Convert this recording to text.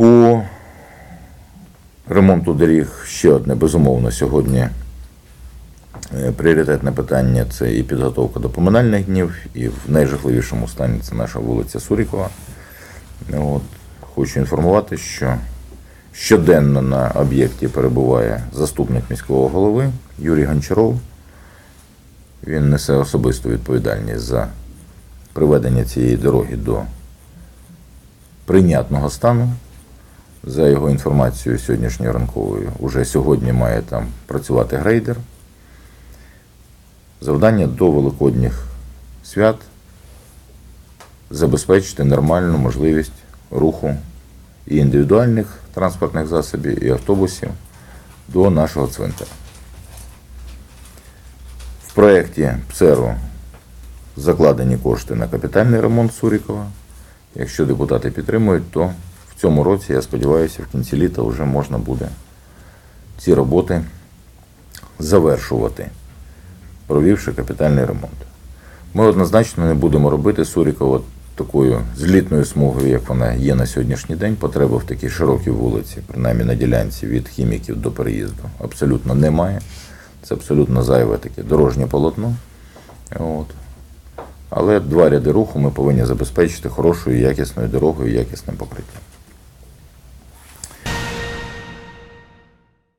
По ремонту доріг ще одне безумовно сьогодні. е, Пріоритетне питання це і підготовка до поминальних днів, і в найжахливішому стані це наша вулиця Сурікова. От, хочу інформувати, що щоденно на об'єкті перебуває заступник міського голови Юрій Гончаров. Він несе особисту відповідальність за приведення цієї дороги до прийнятного стану. За його інформацією сьогоднішньою ранковою, уже сьогодні має там працювати грейдер. Завдання до великодніх свят забезпечити нормальну можливість руху і індивідуальних транспортних засобів, і автобусів до нашого цвинтаря. В проєкті ПСЕРу закладені кошти на капітальний ремонт Сурікова. Якщо депутати підтримують, то цьому році, я сподіваюся, в кінці літа вже можна буде ці роботи завершувати, провівши капітальний ремонт. Ми однозначно не будемо робити Сурікова такою злітною смугою, як вона є на сьогоднішній день. Потреби в такій широкій вулиці, принаймні на ділянці від хіміків до переїзду, абсолютно немає. Це абсолютно зайве таке дорожнє полотно. От. Але два ряди руху ми повинні забезпечити хорошою якісною дорогою якісним покриттям.